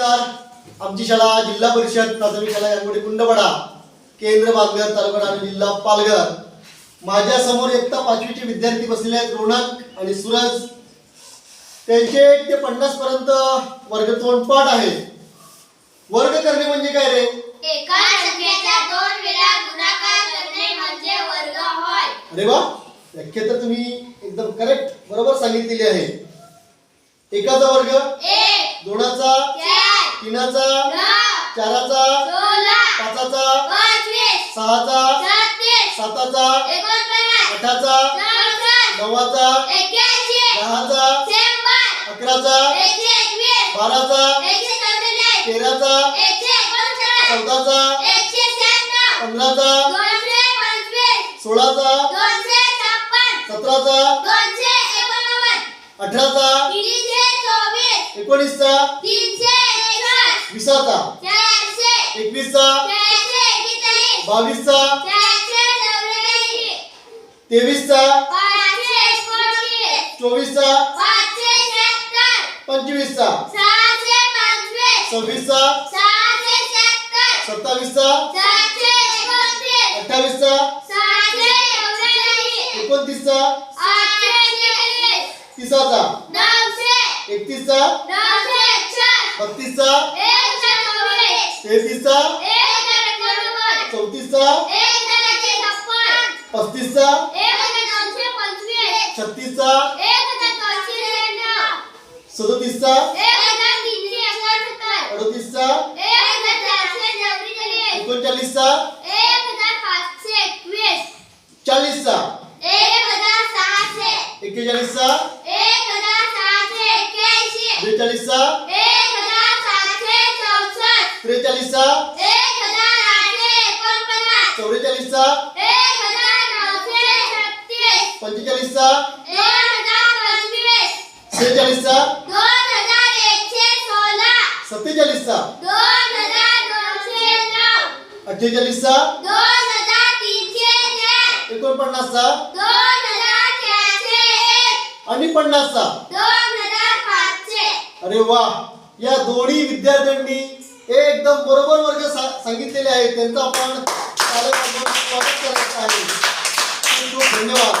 आमची शाळा जिल्हा परिषद प्राथमिक शाळा यांगोडी कुंडवडा केंद्र पालघर तालुका आणि जिल्हा पालघर. माझ्यासमोर एकता पाचवीचे विद्यार्थी बसलेले आहेत रोनक आणि सूरज. त्यांचे एक ते पन्नास पर्यंत वर्ग तोंडपाठ आहे. वर्ग करणे म्हणजे काय रे? एका संख्येचा दोन वेळा गुणाकार करणे म्हणजे वर्ग होय. अरे वा व्याख्या तर तुम्ही एकदम करेक्ट बरोबर सांगितलेली आहे. एकाचा वर्ग एक. दोनाचा तीनाचा चाराचा पाचाचा सहाचा साताचा आठाचा नवाचा दहाचा अकराचा बाराचा तेराचा चौदाचा पंधराचा सोळाचा सतराचा अठराचा एकोणीसचा विसाचा एकवीसचा? बावीसचा? तेवीसचा? चोवीसचा? पंचवीसचा? सव्वीसचा? सत्तावीसचा? अठ्ठावीसचा? एकोणतीसचा? तिसाचा? एकतीसचा? बत्तीसचा? तेहतीसचा? चौतीसचा? पस्तीसचा? छत्तीसचा? सदोतीसचा? अडोतीसचा? एकोणचाळीसचा? चाळीसचा? एक्केचाळीसचा? बेचाळीसचा? चौवेचाळीसचा? पंचेचाळीसचा? दोन सेहेचाळीसचा? सत्तेचाळीसचा? अठ्ठेचाळीसचा? एकोणपन्नासचा? आणि पन्नासचा अरे वा या दोन्ही विद्यार्थ्यांनी एकदम बरोबर वर्ग सा- सांगितलेले आहेत. त्यांचं आपण शाळेत स्वागत करायचं खूप खूप धन्यवाद.